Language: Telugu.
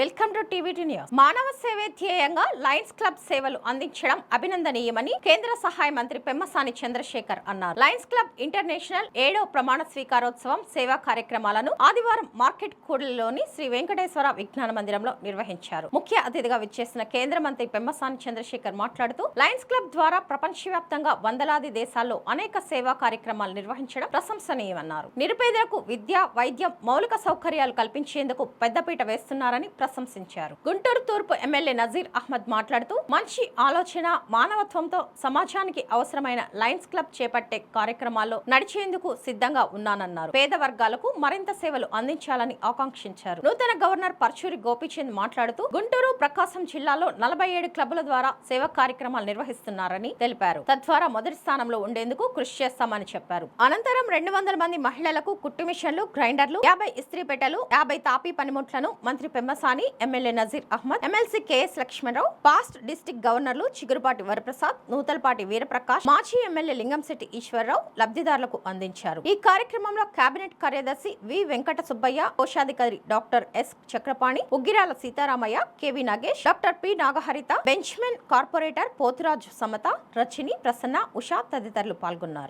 Welcome to TV news. మానవ సేవే ధ్యేయంగా లయన్స్ క్లబ్ సేవలు అందించడం అభినందనీయమని కేంద్ర సహాయ మంత్రి పెమ్మసాని చంద్రశేఖర్ అన్నారు. లయన్స్ క్లబ్ ఇంటర్నేషనల్ ఏడో ప్రమాణ స్వీకారోత్సవం సేవా కార్యక్రమాలను ఆదివారం మార్కెట్ కూడలిలోని శ్రీ వెంకటేశ్వర విజ్ఞాన మందిరంలో నిర్వహించారు. ముఖ్య అతిథిగా విచ్చేసిన కేంద్ర మంత్రి పెమ్మసాని చంద్రశేఖర్ మాట్లాడుతూ లయన్స్ క్లబ్ ద్వారా ప్రపంచవ్యాప్తంగా వందలాది దేశాల్లో అనేక సేవా కార్యక్రమాలు నిర్వహించడం ప్రశంసనీయమన్నారు. నిరుపేదలకు విద్య వైద్యం మౌలిక సౌకర్యాలు కల్పించేందుకు పెద్దపీట వేస్తున్నారని ప్రశంసించారు. గుంటూరు తూర్పు ఎమ్మెల్యే నజీర్ అహ్మద్ మాట్లాడుతూ మంచి ఆలోచన మానవత్వంతో సమాజానికి అవసరమైన లయన్స్ క్లబ్ చేపట్టే కార్యక్రమాల్లో నడిచేందుకు సిద్ధంగా ఉన్నానన్నారు. పేద వర్గాలకు మరింత సేవలు అందించాలని ఆకాంక్షించారు. నూతన గవర్నర్ పర్చూరి గోపీచంద్ మాట్లాడుతూ గుంటూరు ప్రకాశం జిల్లాలో నలభై ఏడు క్లబ్ల ద్వారా సేవా కార్యక్రమాలు నిర్వహిస్తున్నారని తెలిపారు. తద్వారా మొదటి స్థానంలో ఉండేందుకు కృషి చేస్తామని చెప్పారు. అనంతరం రెండు వందల మంది మహిళలకు కుట్టు మిషన్లు గ్రైండర్లు యాభై ఇస్త్రీ పెట్టెలు యాభై తాపీ పనిముట్లను మంత్రి Pemmasani MLA Nazeer Ahmed MLC KS Lakshmanarao past district గవర్నర్లు చిగురుపాటి వరప్రసాద్ నూతలపాటి వీరప్రకాష్ మాజీ ఎమ్మెల్యే లింగంశెట్టి ఈశ్వరరావు లబ్ధిదారులకు అందించారు. ఈ కార్యక్రమంలో కేబినెట్ కార్యదర్శి వి వెంకట సుబ్బయ్య కోశాధికారి doctor S Chakrapani Uggirala Sitaramaiah KV Nagesh doctor P Nagaharitha బెంచ్మెన్ corporator Pothuraju Samatha Rachini Prasanna Usha తదితరులు పాల్గొన్నారు.